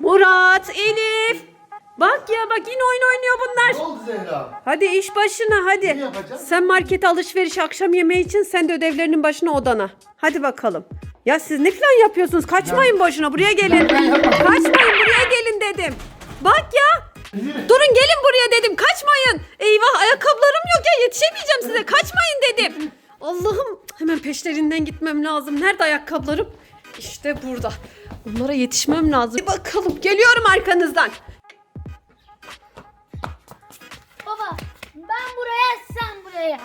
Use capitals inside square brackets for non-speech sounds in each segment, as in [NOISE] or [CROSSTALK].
Murat, Elif. Bak ya bak yine oyun oynuyor bunlar. Ne oldu Zehra? Hadi iş başına hadi. Yapacağız? Sen markete alışveriş akşam yemeği için sen de ödevlerinin başına odana. Hadi bakalım. Ya siz ne plan yapıyorsunuz? Kaçmayın boşuna buraya gelin. Ben yapmadım. Kaçmayın buraya gelin dedim. Bak ya. Yürü. Durun gelin buraya dedim. Kaçmayın. Eyvah ayakkabılarım yok ya yetişemeyeceğim size. Kaçmayın dedim. Allah'ım hemen peşlerinden gitmem lazım. Nerede ayakkabılarım? İşte burada. Onlara yetişmem lazım. Bir bakalım. Geliyorum arkanızdan. Baba ben buraya sen buraya.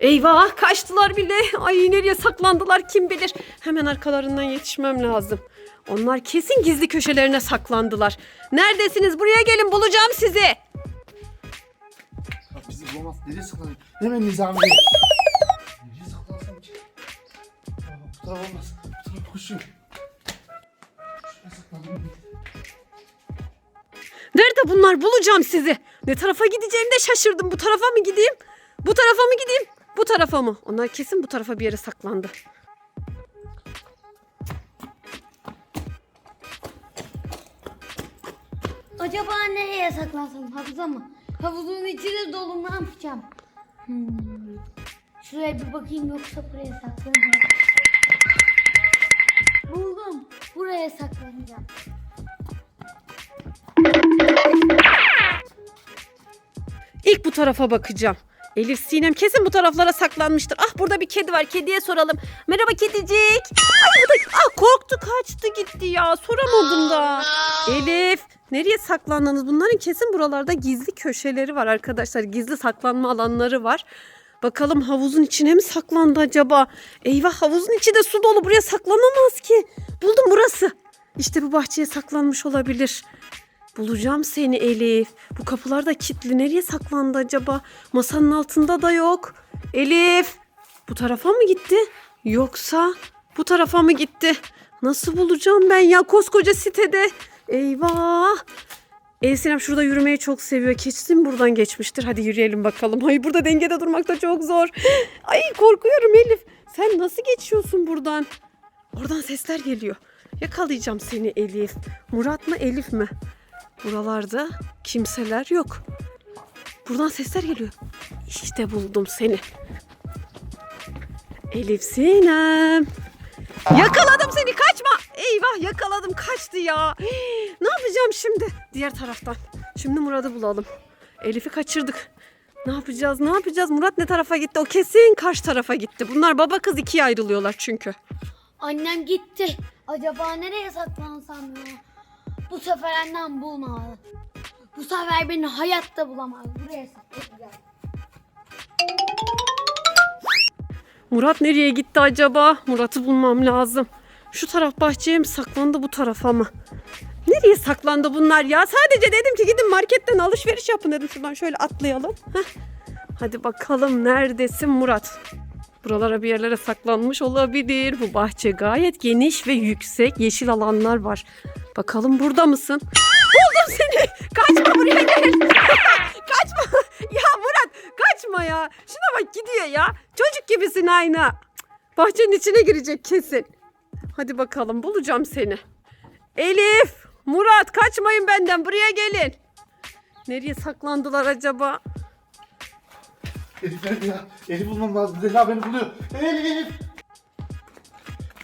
Eyvah kaçtılar bile. Ay nereye saklandılar kim bilir. Hemen arkalarından yetişmem lazım. Onlar kesin gizli köşelerine saklandılar. Neredesiniz? Buraya gelin bulacağım sizi. Bak bizi bulamaz. Nereye saklanıyor? Hemen Nizami'ye. Nereye saklansın ki? Bu taraf olmaz. Saklanayım. Nerede bunlar? Bulacağım sizi. Ne tarafa gideceğimi de şaşırdım. Bu tarafa mı gideyim? Bu tarafa mı gideyim? Bu tarafa mı? Onlar kesin bu tarafa bir yere saklandı. Acaba nereye saklansam havuza mı? Havuzun içi de dolu ne yapacağım? Hmm. Şuraya bir bakayım yoksa buraya saklanacağım. Buraya saklanacağım. İlk bu tarafa bakacağım. Elif Sinem kesin bu taraflara saklanmıştır. Ah burada bir kedi var. Kediye soralım. Merhaba kedicik. Ay da ah korktu kaçtı gitti ya. Soramadım da. Elif nereye saklandınız? Bunların kesin buralarda gizli köşeleri var arkadaşlar. Gizli saklanma alanları var. Bakalım havuzun içine mi saklandı acaba? Eyvah havuzun içi de su dolu. Buraya saklanamaz ki. Buldum burası. İşte bu bahçeye saklanmış olabilir. Bulacağım seni Elif. Bu kapılar da kilitli. Nereye saklandı acaba? Masanın altında da yok. Elif. Bu tarafa mı gitti? Yoksa bu tarafa mı gitti? Nasıl bulacağım ben ya koskoca sitede? Eyvah. Elif Sinem şurada yürümeyi çok seviyor. Kesin buradan geçmiştir. Hadi yürüyelim bakalım. Ay burada dengede durmak da çok zor. Ay korkuyorum Elif. Sen nasıl geçiyorsun buradan? Oradan sesler geliyor. Yakalayacağım seni Elif. Murat mı Elif mi? Buralarda kimseler yok. Buradan sesler geliyor. İşte buldum seni. Elif Sinem. Yakaladım seni kaçma. Eyvah yakaladım kaçtı ya. Ne yapacağım şimdi? Diğer taraftan. Şimdi Murat'ı bulalım. Elif'i kaçırdık. Ne yapacağız? Ne yapacağız? Murat ne tarafa gitti? O kesin karşı tarafa gitti. Bunlar baba kız ikiye ayrılıyorlar çünkü. Annem gitti. Acaba nereye saklansam ya? Bu sefer annem bulmadı. Bu sefer beni hayatta bulamaz. Buraya saklanacağım. Murat nereye gitti acaba? Murat'ı bulmam lazım. Şu taraf bahçeye mi saklandı bu tarafa mı? Nereye saklandı bunlar ya? Sadece dedim ki gidin marketten alışveriş yapın dedim. Şuradan şöyle atlayalım. Heh. Hadi bakalım neredesin Murat? Buralara bir yerlere saklanmış olabilir. Bu bahçe gayet geniş ve yüksek. Yeşil alanlar var. Bakalım burada mısın? Buldum seni. Kaçma buraya gel. [LAUGHS] kaçma. Ya Murat kaçma ya. Şuna bak gidiyor ya. Çocuk gibisin. Cık, Bahçenin içine girecek kesin. Hadi bakalım bulacağım seni. Elif, Murat kaçmayın benden buraya gelin. Nereye saklandılar acaba? Elif nerede ya? Elif bulmam lazım. Zehra beni buluyor. Elif Elif.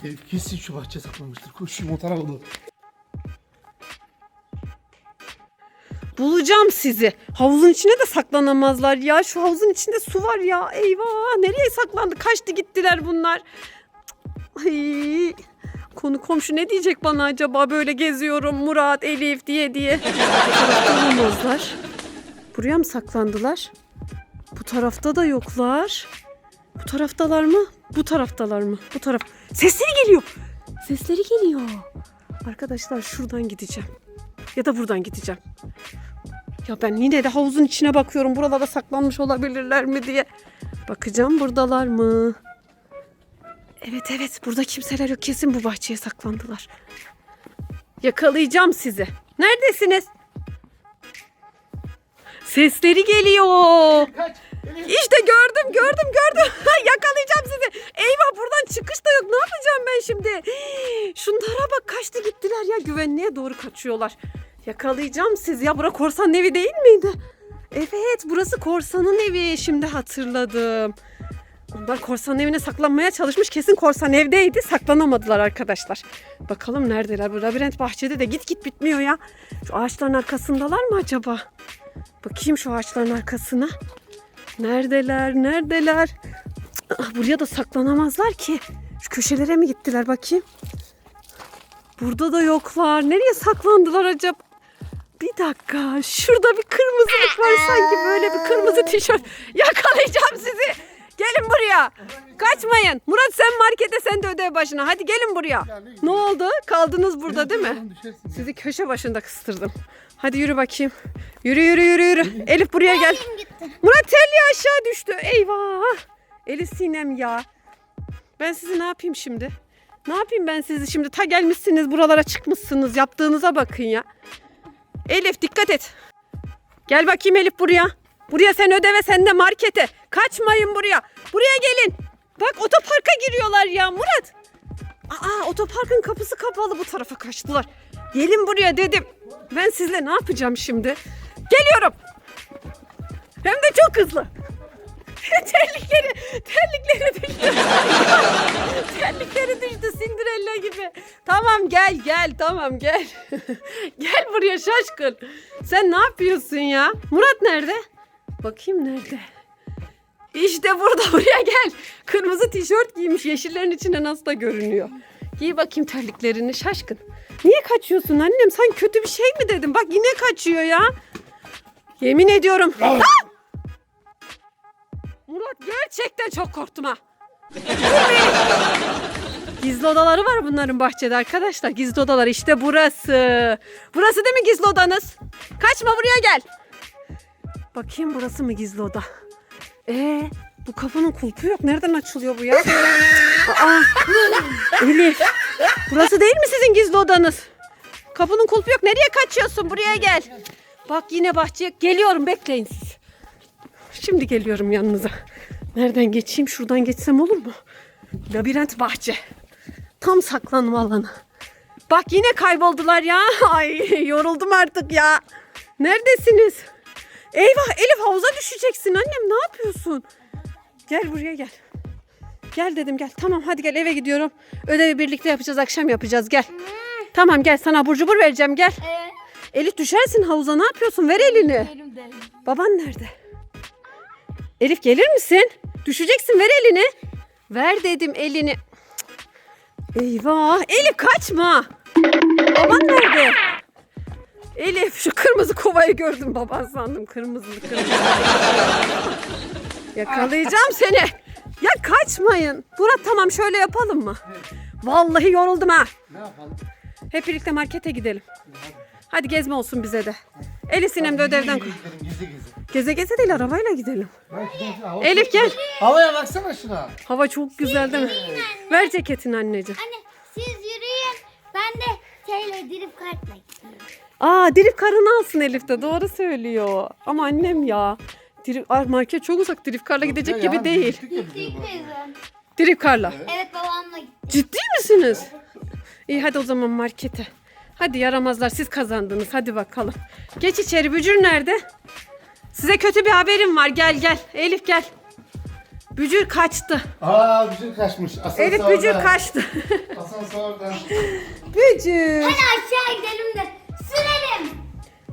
Elif kesin şu bahçeye saklanmıştır. Koşayım o tarafa doğru. Bulacağım sizi. Havuzun içine de saklanamazlar ya. Şu havuzun içinde su var ya. Eyvah nereye saklandı? Kaçtı gittiler bunlar. Ay. Konu komşu ne diyecek bana acaba böyle geziyorum Murat, Elif diye diye. Bulamazlar. Buraya mı saklandılar? Bu tarafta da yoklar. Bu taraftalar mı? Bu taraftalar mı? Bu taraf. Sesleri geliyor. Sesleri geliyor. Arkadaşlar şuradan gideceğim. Ya da buradan gideceğim. Ya ben yine de havuzun içine bakıyorum. Buralarda saklanmış olabilirler mi diye. Bakacağım buradalar mı? Evet evet burada kimseler yok. Kesin bu bahçeye saklandılar. Yakalayacağım sizi. Neredesiniz? Sesleri geliyor. İşte gördüm gördüm gördüm. [LAUGHS] Yakalayacağım sizi. Eyvah buradan çıkış da yok. Ne yapacağım ben şimdi? [GASPS] Şunlara bak kaçtı gittiler ya. Güvenliğe doğru kaçıyorlar. Yakalayacağım sizi. Ya bura korsanın evi değil miydi? Evet burası korsanın evi. Şimdi hatırladım. Onlar korsanın evine saklanmaya çalışmış. Kesin korsan evdeydi. Saklanamadılar arkadaşlar. Bakalım neredeler? Bu labirent bahçede de git git bitmiyor ya. Şu ağaçların arkasındalar mı acaba? Bakayım şu ağaçların arkasına. Neredeler? Neredeler? Ah, buraya da saklanamazlar ki. Şu köşelere mi gittiler bakayım? Burada da yoklar. Nereye saklandılar acaba? Bir dakika. Şurada bir kırmızılık var sanki böyle bir kırmızı tişört. Yakalayacağım sizi. Gelin buraya. Kaçmayın. Murat sen markete sen de ödev başına. Hadi gelin buraya. Ne oldu? Kaldınız burada değil mi? Sizi köşe başında kıstırdım. Hadi yürü bakayım. Yürü yürü yürü yürü. Elif buraya gel. Murat telli aşağı düştü. Eyvah. Elif Sinem ya. Ben sizi ne yapayım şimdi? Ne yapayım ben sizi şimdi? Ta gelmişsiniz buralara çıkmışsınız. Yaptığınıza bakın ya. Elif dikkat et. Gel bakayım Elif buraya. Buraya sen ödeve sen de markete. Kaçmayın buraya. Buraya gelin. Bak otoparka giriyorlar ya Murat. Aa otoparkın kapısı kapalı bu tarafa kaçtılar. Gelin buraya dedim. Ben sizle ne yapacağım şimdi? Geliyorum. Hem de çok hızlı. [LAUGHS] terlikleri, terlikleri düştü. [LAUGHS] terlikleri düştü Cinderella gibi. Tamam gel gel tamam gel. [LAUGHS] gel buraya şaşkın. Sen ne yapıyorsun ya? Murat nerede? Bakayım nerede? İşte burada [LAUGHS] buraya gel. Kırmızı tişört giymiş. Yeşillerin içinde nasıl da görünüyor. Giy bakayım terliklerini şaşkın. Niye kaçıyorsun annem? Sen kötü bir şey mi dedim? Bak yine kaçıyor ya. Yemin ediyorum. Murat gerçekten çok korktum ha. [LAUGHS] Gizli odaları var bunların bahçede arkadaşlar. Gizli odalar işte burası. Burası değil mi gizli odanız? Kaçma buraya gel. Bakayım burası mı gizli oda? Ee, bu kapının kulpu yok. Nereden açılıyor bu ya? Aa, Elif. Burası değil mi sizin gizli odanız? Kapının kulpu yok. Nereye kaçıyorsun? Buraya gel. Bak yine bahçeye geliyorum. Bekleyin siz. Şimdi geliyorum yanınıza. Nereden geçeyim? Şuradan geçsem olur mu? Labirent bahçe. Tam saklanma alanı. Bak yine kayboldular ya. [LAUGHS] Ay yoruldum artık ya. Neredesiniz? Eyvah Elif havuza düşeceksin annem ne yapıyorsun? Gel buraya gel. Gel dedim gel. Tamam hadi gel eve gidiyorum. Ödevi birlikte yapacağız akşam yapacağız gel. Tamam gel sana abur cubur vereceğim gel. Evet. Elif düşersin havuza ne yapıyorsun ver elini. Benim de. Baban nerede? Elif gelir misin? Düşeceksin ver elini. Ver dedim elini. Eyvah Elif kaçma. Baban nerede? Elif şu kırmızı kovayı gördüm baban sandım kırmızı kırmızı. Yakalayacağım seni. Ya kaçmayın. Murat tamam şöyle yapalım mı? Vallahi yoruldum ha. Ne yapalım? Hep birlikte markete gidelim. Hadi gezme olsun bize de. Elif Sinem de ödevden... Gizli gizli. Geze geze değil arabayla gidelim. Elif gel. Havaya baksana şuna. Hava çok güzel değil mi? Ver ceketini anneciğim. Anne siz yürüyün. Ben de şeyle kartla gidiyorum. Aa dirip karını alsın Elif de doğru söylüyor. Ama annem ya. Dirip, Ay, market çok uzak dirip karla gidecek Ya gibi değil. gittik biz. Dirip karla. Evet babamla gittik. Ciddi misiniz? İyi hadi o zaman markete. Hadi yaramazlar siz kazandınız hadi bakalım. Geç içeri Bücür nerede? Size kötü bir haberim var gel gel. Elif gel. Bücür kaçtı. Aa Bücür kaçmış. Asansörde. Elif Bücür kaçtı. Asansörde. Bücür. Hadi aşağı gidelim de.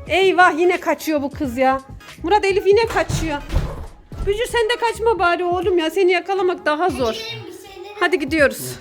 Eyvah yine kaçıyor bu kız ya. Murat Elif yine kaçıyor. Bücür sen de kaçma bari oğlum ya. Seni yakalamak daha zor. Hadi gidiyoruz.